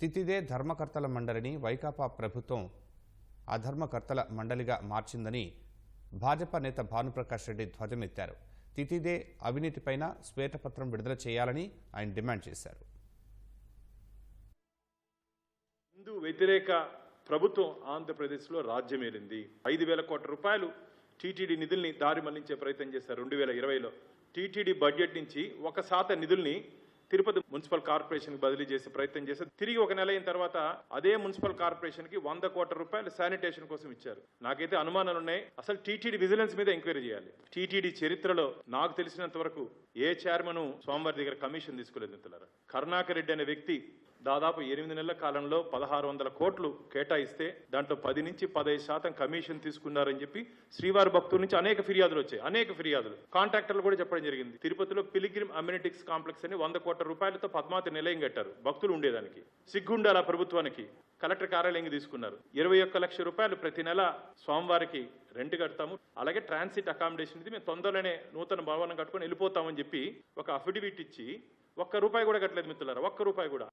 తితిదే ధర్మకర్తల మండలిని వైకాపా ప్రభుత్వం అధర్మకర్తల మండలిగా మార్చిందని భాజపా నేత భానుప్రకాష్ రెడ్డి ధ్వజమెత్తారు. తితిదే అవినీతిపైన శ్వేతపత్రం విడుదల చేయాలని ఆయన డిమాండ్ చేశారు. హిందూ వ్యతిరేక ప్రభుత్వం ఆంధ్రప్రదేశ్లో రాజ్యమేలింది. ఐదు వేల కోట్ల రూపాయలు టీటీడీ నిధుల్ని దారి మళ్ళించే ప్రయత్నం చేశారు. రెండు వేల ఇరవైలో టీటీడీ బడ్జెట్ నుంచి ఒక శాతం నిధుల్ని తిరుపతి మున్సిపల్ కార్పొరేషన్ బదిలీ చేసే ప్రయత్నం చేసి తిరిగి ఒక నెల అయిన తర్వాత అదే మున్సిపల్ కార్పొరేషన్కి వంద కోట్ల రూపాయలు శానిటేషన్ కోసం ఇచ్చారు. నాకైతే అనుమానాలు ఉన్నాయి. అసలు టీటీడీ విజిలెన్స్ మీద ఎంక్వైరీ చేయాలి. టీటీడీ చరిత్రలో నాకు తెలిసినంత వరకు ఏ చైర్మన్ సోమవారి దగ్గర కమిషన్ తీసుకోలేదు కరుణాకర్ రెడ్డి అనే వ్యక్తి దాదాపు ఎనిమిది నెలల కాలంలో పదహారు వందల కోట్లు కేటాయిస్తే దాంట్లో పది నుంచి పదహైదు శాతం కమిషన్ తీసుకున్నారని చెప్పి శ్రీవారి భక్తుల నుంచి అనేక ఫిర్యాదులు వచ్చాయి. అనేక ఫిర్యాదులు. కాంట్రాక్టర్లు కూడా చెప్పడం జరిగింది. తిరుపతిలో పిలిగ్రిమ్ అమ్యూనిటిక్స్ కాంప్లెక్స్ అని వంద కోట్ల రూపాయలతో పద్మావతి నిలయం కట్టారు. భక్తులు ఉండేదానికి. సిగ్గుండాల ప్రభుత్వానికి కలెక్టర్ కార్యాలయంకి తీసుకున్నారు. ఇరవై ఒక్క లక్ష రూపాయలు ప్రతి నెల స్వామివారికి రెంట్ కడతాము. అలాగే ట్రాన్సిట్ అకామిడేషన్ ఇది మేము తొందరలోనే నూతన భవనం కట్టుకొని వెళ్ళిపోతామని చెప్పి ఒక అఫిడవిట్ ఇచ్చి ఒక్క రూపాయి కూడా కట్టలేదు మిత్రులారా. ఒక్క రూపాయి కూడా.